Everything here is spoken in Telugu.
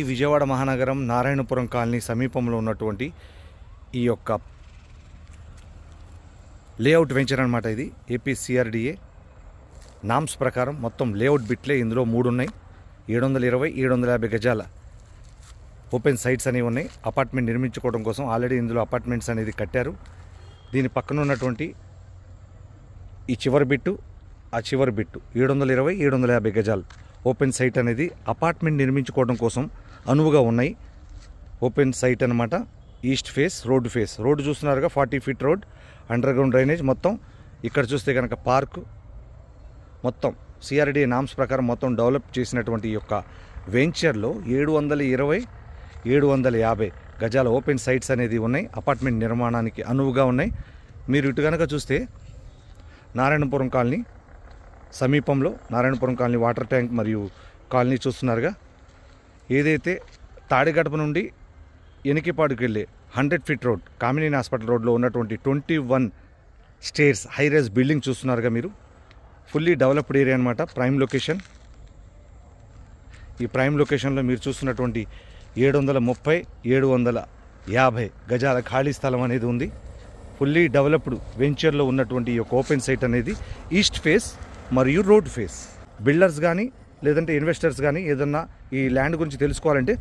ఈ విజయవాడ మహానగరం నారాయణపురం కాలనీ సమీపంలో ఉన్నటువంటి ఈ యొక్క లేఅవుట్ వెంచర్ అనమాట ఇది ఏపీ సిఆర్డిఏ. నామ్స్ ప్రకారం మొత్తం లేఅవుట్ బిట్లే ఇందులో మూడు ఉన్నాయి ఏడు వందల ఇరవై ఏడు వందల యాభై గజాల ఓపెన్ సైట్స్ అనేవి ఉన్నాయి. అపార్ట్మెంట్ నిర్మించుకోవడం కోసం ఆల్రెడీ ఇందులో అపార్ట్మెంట్స్ అనేది కట్టారు. దీని పక్కన ఉన్నటువంటి ఈ చివరి బిట్టు ఆ చివరి బిట్టు ఏడు వందల ఇరవై ఏడు వందల యాభై గజాలు. ఓపెన్ సైట్ అనేది అపార్ట్మెంట్ నిర్మించుకోవడం కోసం అనువుగా ఉన్నాయి. ఓపెన్ సైట్ అనమాట east face road face. Road చూస్తున్నారుగా forty feet road underground drainage మొత్తం. ఇక్కడ చూస్తే కనుక పార్క్ మొత్తం. సిఆర్డి నామ్స్ ప్రకారం మొత్తం డెవలప్ చేసినటువంటి ఈ యొక్క వెంచర్లో ఏడు వందల ఇరవై ఏడు వందల యాభై గజాల ఓపెన్ సైట్స్ అనేది ఉన్నాయి. అపార్ట్మెంట్ నిర్మాణానికి అనువుగా ఉన్నాయి. మీరు ఇటు కనుక చూస్తే నారాయణపురం కాలనీ సమీపంలో నారాయణపురం కాలనీ వాటర్ ట్యాంక్ మరియు కాలనీ చూస్తున్నారుగా. ఏదైతే తాడిగడప నుండి ఎనికిపాడుకు వెళ్ళే hundred feet road Kamineni hospital రోడ్లో ఉన్నటువంటి twenty one stairs high rise building చూస్తున్నారుగా మీరు. ఫుల్లీ డెవలప్డ్ ఏరియా అనమాట ప్రైమ్ లొకేషన్. ఈ ప్రైమ్ లొకేషన్లో మీరు చూస్తున్నటువంటి ఏడు వందల ముప్పై ఏడు వందల యాభై గజాల ఖాళీ స్థలం అనేది ఉంది. ఫుల్లీ డెవలప్డ్ వెంచర్లో ఉన్నటువంటి ఈ యొక్క ఓపెన్ సైట్ అనేది ఈస్ట్ ఫేస్ మరియు రోడ్ ఫేస్. బిల్డర్స్ కానీ లేదంటే ఇన్వెస్టర్స్ కానీ ఏదన్నా ఈ ల్యాండ్ గురించి తెలుసుకోవాలంటే